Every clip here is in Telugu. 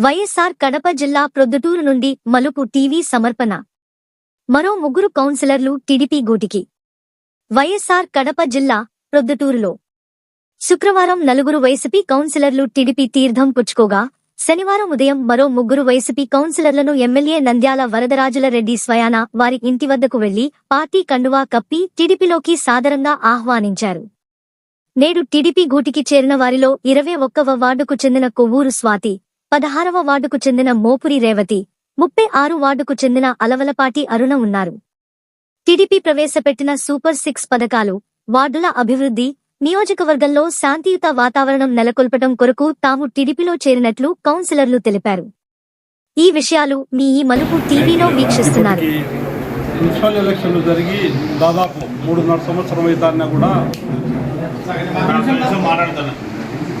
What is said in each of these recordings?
వైఎస్ఆర్ కడప జిల్లా ప్రొద్దుటూరు నుండి మలుపు టీవీ సమర్పణ. మరో ముగ్గురు కౌన్సిలర్లు టీడీపీ గూటికి. వైఎస్ఆర్ కడప జిల్లా ప్రొద్దుటూరులో. శుక్రవారం నలుగురు వైసీపీ కౌన్సిలర్లు టీడీపీ తీర్థం పుచ్చుకోగా శనివారం ఉదయం మరో ముగ్గురు వైసీపీ కౌన్సిలర్లను ఎమ్మెల్యే నంద్యాల వరదరాజుల రెడ్డి స్వయాన వారి ఇంటి వద్దకు వెళ్ళి పార్టీ కండువా కప్పి టీడీపీలోకి సాదరంగా ఆహ్వానించారు. నేడు టీడీపీ గూటికి చేరిన వారిలో ఇరవై ఒక్కవ వార్డుకు చెందిన కొవ్వూరు స్వాతి పదహారవ వార్డుకు చెందిన మోపురి రేవతి ముప్పై ఆరు వార్డుకు చెందిన అలవలపాటి అరుణ ఉన్నారు. టీడీపీ ప్రవేశపెట్టిన సూపర్ సిక్స్ పథకాలు వార్డుల అభివృద్ధి నియోజకవర్గంలో శాంతియుత వాతావరణం నెలకొల్పటం కొరకు తాము టీడీపీలో చేరినట్లు కౌన్సిలర్లు తెలిపారు. ఈ విషయాలు మీ ఈ మలుపు టీవీలో వీక్షిస్తున్నారు. మున్సిపల్ ఎలక్షన్లు జరిగి దాదాపు మూడున్నర సంవత్సరం అవుతాన్నా కూడా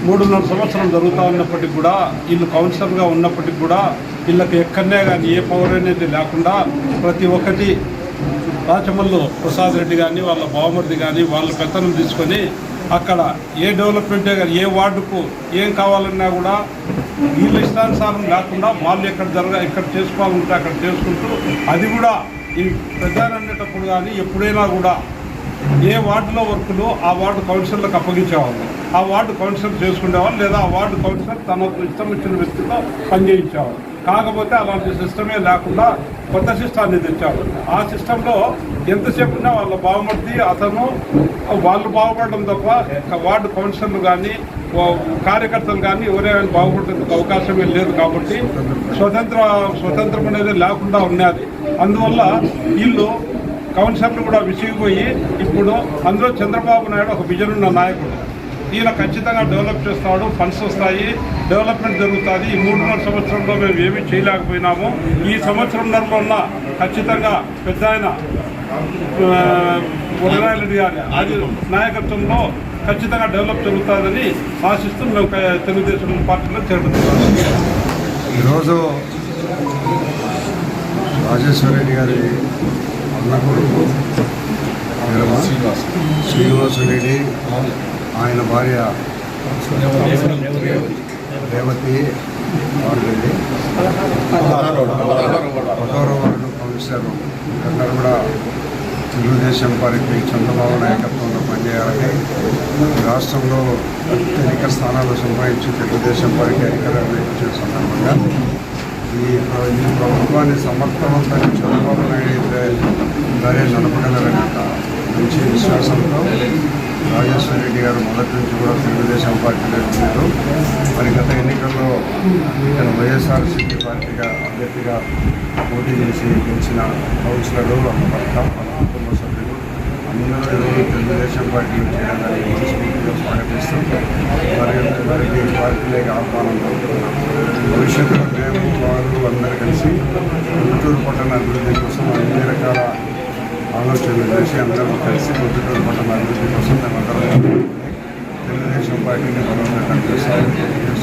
మూడున్నర సంవత్సరం జరుగుతూ ఉన్నప్పటికి కూడా వీళ్ళు కౌన్సిలర్గా ఉన్నప్పటికి కూడా వీళ్ళకి ఎక్కడనే కానీ ఏ పవర్ అనేది లేకుండా ప్రతి ఒక్కటి రాచమల్లు ప్రసాద్ రెడ్డి కానీ వాళ్ళ బావమరిది కానీ వాళ్ళ పెత్తనం తీసుకొని అక్కడ ఏ డెవలప్మెంటే కానీ ఏ వార్డుకు ఏం కావాలన్నా కూడా వీళ్ళ ఇష్టానుసారం లేకుండా వాళ్ళు ఎక్కడ జరగ ఇక్కడ చేసుకోవాలంటే అక్కడ చేసుకుంటూ అది కూడా ఈ ప్రధాన అనేటప్పుడు కానీ ఎప్పుడైనా కూడా ఏ వార్డులో వర్కులు ఆ వార్డు కౌన్సిలర్లకు అప్పగించేవాళ్ళు? ఆ వార్డు కౌన్సిలర్ చేసుకునేవాళ్ళు లేదా ఆ వార్డు కౌన్సిలర్ తన ఇష్టం వచ్చిన వ్యక్తితో పనిచేయించేవాళ్ళు? కాకపోతే అలాంటి సిస్టమే లేకుండా కొత్త సిస్టాన్ని తెచ్చారు ఆ సిస్టంలో ఎంతసేపు ఉన్నా వాళ్ళ బాగుమర్ది అతను వాళ్ళు బాగుపడడం తప్ప వార్డు కౌన్సిలర్లు కానీ కార్యకర్తలు కానీ ఎవరైనా బాగుపడేందుకు అవకాశమే లేదు కాబట్టి స్వతంత్ర స్వతంత్రం అనేది లేకుండా ఉన్నది అందువల్ల వీళ్ళు కౌన్సిలర్లు కూడా విసిగిపోయి ఇప్పుడు అందులో చంద్రబాబు నాయుడు ఒక విజన్ ఉన్న నాయకుడు. ఈయన ఖచ్చితంగా డెవలప్ చేస్తాడు ఫండ్స్ వస్తాయి డెవలప్మెంట్ జరుగుతుంది. ఈ మూడున్నర సంవత్సరంలో మేము ఏమీ చేయలేకపోయినాము. ఈ సంవత్సరంలో ఖచ్చితంగా పెద్ద ఆయన వరనారెడ్డి గారి అది నాయకత్వంలో ఖచ్చితంగా డెవలప్ జరుగుతుందని ఆశిస్తూ మేము తెలుగుదేశం పార్టీలో చేరుతున్నాము ఈరోజు రాజేశ్వరరెడ్డి గారి అన్న కొడుకు వీరమ శ్రీనివాసరెడ్డి ఆయన భార్య రేవతి రెడ్డి పదహారో వార్డు కౌన్సిలర్ అందరూ కూడా తెలుగుదేశం పార్టీ చంద్రబాబు నాయకత్వంలో పనిచేయాలని రాష్ట్రంలో అత్యధిక స్థానాలు సంపాదించి తెలుగుదేశం పార్టీ అధికారం ఇచ్చే సందర్భంగా ఈ ఈ ప్రభుత్వాన్ని సమర్థవంతంగా చంద్రబాబు నాయుడు అయితే దారి నడపగలరనే ఒక మంచి విశ్వాసంతో రాజేశ్వర రెడ్డి గారు మొదటి నుంచి కూడా తెలుగుదేశం పార్టీలో ఉన్నారు మరి గత ఎన్నికల్లో ఇక్కడ వైఎస్ఆర్సీపీ పార్టీగా అభ్యర్థిగా పోటీ చేసి గెలిచిన కౌన్సిలర్లు ఒక భర్త కుటుంబ సభ్యులు అందరూ ఈరోజు తెలుగుదేశం పార్టీ చేయాలని మనస్ఫూర్తిగా స్వాగతిస్తూ మరి వారికి పార్టీలోకి ఆహ్వానం పలుకుతున్నాం. భవిష్యత్తులో మేము వారు అందరూ కలిసి గుంటూరు పట్టణ అభివృద్ధి కోసం అన్ని రకాల ఆలోచనలు చేసి అందరం కలిసి గుంటూరు పట్టణ అభివృద్ధి కోసం మేమందరం తెలుగుదేశం పార్టీని బలోపేతం చేస్తామని